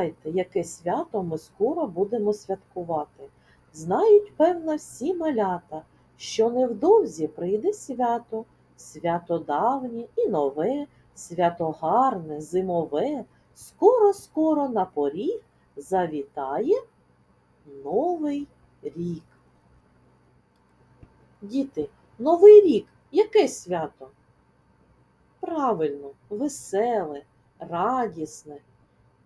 Відгадайте, яке свято ми скоро будемо святкувати. Знають, певно, всі малята, що невдовзі прийде свято, свято давнє і нове, свято гарне, зимове, скоро-скоро на поріг завітає Новий рік. Діти, Новий рік яке свято? Правильно, веселе, радісне.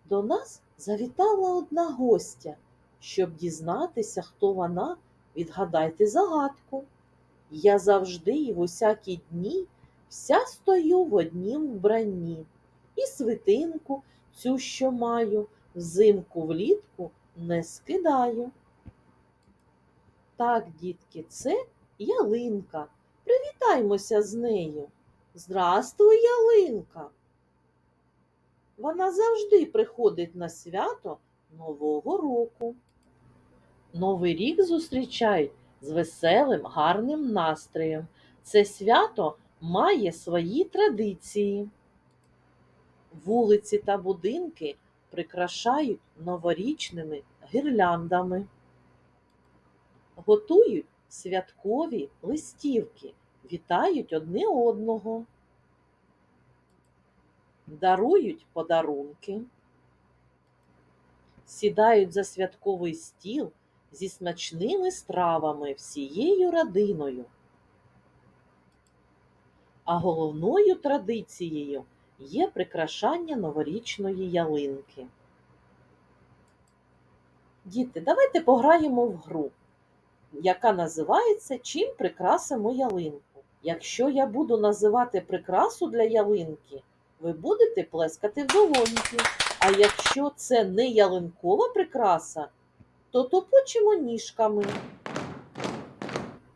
До нас завітала одна гостя. Щоб дізнатися, хто вона, відгадайте загадку. Я завжди і в усякі дні вся стою в однім вбранні. І свитинку цю, що маю, взимку влітку не скидаю. Так, дітки, це ялинка. Привітаймося з нею. Здрастуй, ялинка. Вона завжди приходить на свято Нового року. Новий рік зустрічають з веселим, гарним настроєм. Це свято має свої традиції. Вулиці та будинки прикрашають новорічними гірляндами. Готують святкові листівки, вітають одне одного дарують подарунки, сідають за святковий стіл зі смачними стравами всією родиною. А головною традицією є прикрашання новорічної ялинки. Діти, давайте пограємо в гру, яка називається Чим прикрасимо ялинку. Якщо я буду називати прикрасу для ялинки, ви будете плескати в долоньки. А якщо це не ялинкова прикраса, то топочемо ніжками.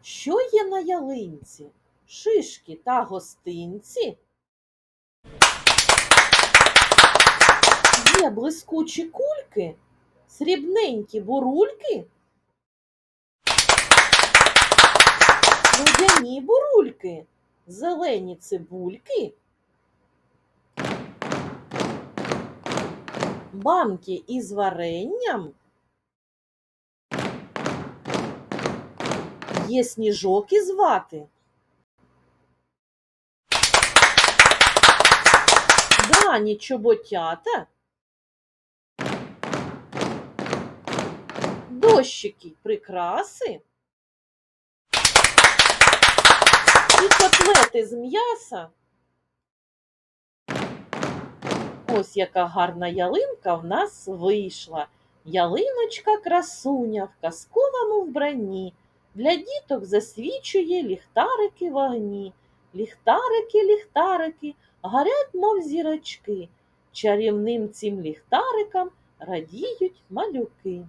Що є на ялинці? Шишки та гостинці? Є блискучі кульки, срібненькі бурульки, водяні бурульки, зелені цибульки. Банки із варенням. Є сніжок із вати. Дані чоботята. Дощики прикраси. І котлети з м'яса. Ось яка гарна ялинка в нас вийшла. Ялиночка красуня в казковому вбранні. Для діток засвічує ліхтарики вогні. Ліхтарики, ліхтарики, горять, мов зірочки. Чарівним цим ліхтарикам радіють малюки.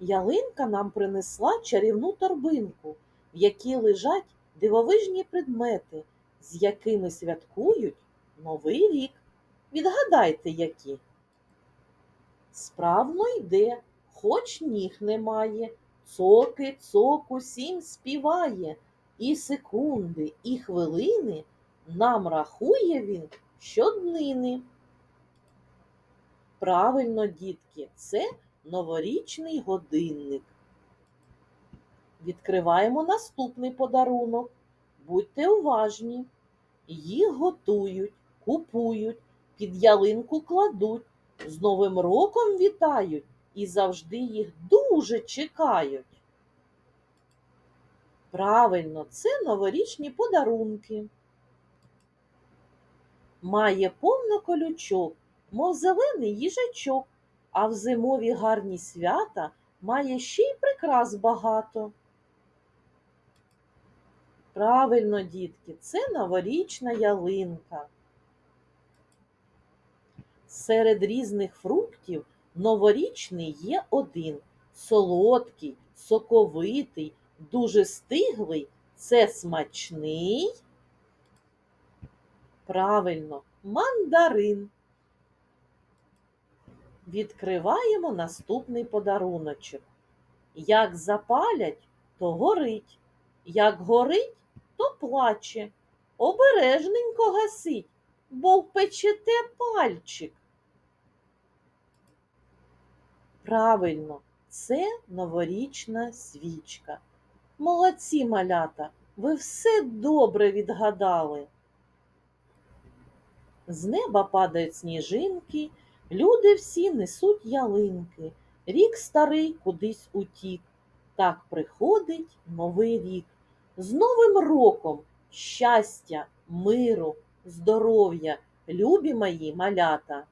Ялинка нам принесла чарівну торбинку, в якій лежать дивовижні предмети, з якими святкують Новий рік. Відгадайте, які. Справно йде, хоч ніг немає, цоки, цок усім співає, і секунди, і хвилини нам рахує він щоднини. Правильно, дітки, це новорічний годинник. Відкриваємо наступний подарунок. Будьте уважні. Їх готують купують, під ялинку кладуть, з Новим роком вітають і завжди їх дуже чекають. Правильно, це новорічні подарунки. Має повно колючок, мов зелений їжачок, а в зимові гарні свята має ще й прикрас багато. Правильно, дітки, це новорічна ялинка. Серед різних фруктів новорічний є один солодкий, соковитий, дуже стиглий. Це смачний. Правильно, мандарин. Відкриваємо наступний подаруночок. Як запалять, то горить, як горить, то плаче. Обережненько гасить, бо впечете пальчик. Правильно, це новорічна свічка. Молодці, малята, ви все добре відгадали. З неба падають сніжинки, люди всі несуть ялинки. Рік старий кудись утік. Так приходить новий рік. З Новим роком щастя, миру, здоров'я, любі мої малята.